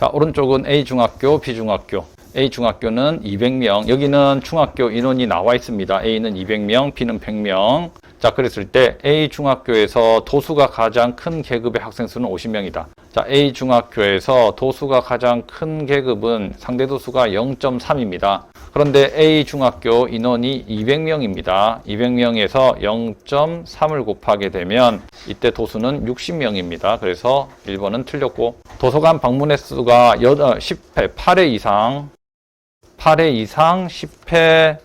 자, 오른쪽은 A 중학교, B 중학교. A 중학교는 200명. 여기는 중학교 인원이 나와 있습니다. A는 200명, B는 100명. 자, 그랬을 때 A 중학교에서 도수가 가장 큰 계급의 학생 수는 50명이다. 자, A 중학교에서 도수가 가장 큰 계급은 상대 도수가 0.3입니다. 그런데 A 중학교 인원이 200명입니다. 200명에서 0.3을 곱하게 되면 이때 도수는 60명입니다. 그래서 1번은 틀렸고 도서관 방문 횟수가 10회, 8회 이상 8회 이상 10회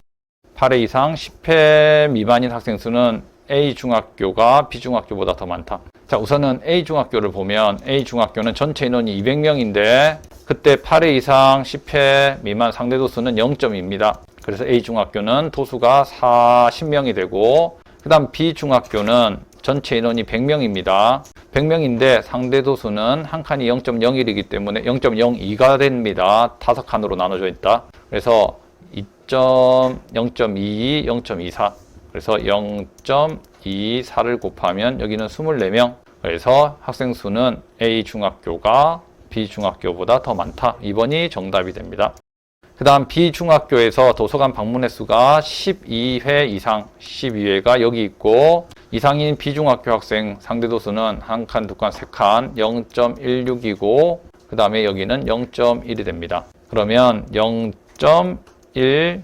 8회 이상 10회 미만인 학생 수는 A 중학교가 B 중학교보다 더 많다. 자, 우선은 A 중학교를 보면 A 중학교는 전체 인원이 200명인데 그때 8회 이상 10회 미만 상대 도수는 0점입니다. 그래서 A 중학교는 도수가 40명이 되고 그다음 B 중학교는 전체 인원이 100명입니다. 100명인데 상대 도수는 한 칸이 0.01이기 때문에 0.02가 됩니다. 다섯 칸으로 나눠져 있다. 그래서 2.0.22, 0.24. 그래서 0.24를 곱하면 여기는 24명. 그래서 학생 수는 A 중학교가 B 중학교보다 더 많다. 2번이 정답이 됩니다. 그 다음 B 중학교에서 도서관 방문 횟수가 12회 이상, 12회가 여기 있고 이상인 B 중학교 학생 상대 도수는 한 칸, 두 칸, 세 칸, 0.16이고 그 다음에 여기는 0.1이 됩니다. 그러면 0.1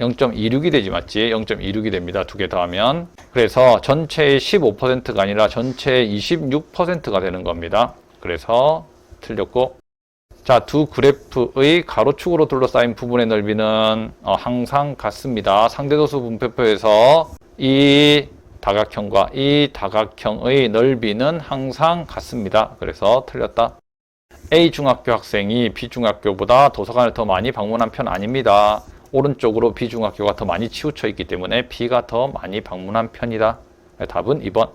0.26이 되지 맞지? 0.26이 됩니다. 두 개 더하면. 그래서 전체의 15%가 아니라 전체의 26%가 되는 겁니다. 그래서 틀렸고. 자, 두 그래프의 가로축으로 둘러싸인 부분의 넓이는 어, 항상 같습니다. 상대도수 분표표에서 이 다각형과 이 다각형의 넓이는 항상 같습니다. 그래서 틀렸다. A 중학교 학생이 B 중학교보다 도서관을 더 많이 방문한 편 아닙니다. 오른쪽으로 B 중학교가 더 많이 치우쳐 있기 때문에 B가 더 많이 방문한 편이다. 답은 2번.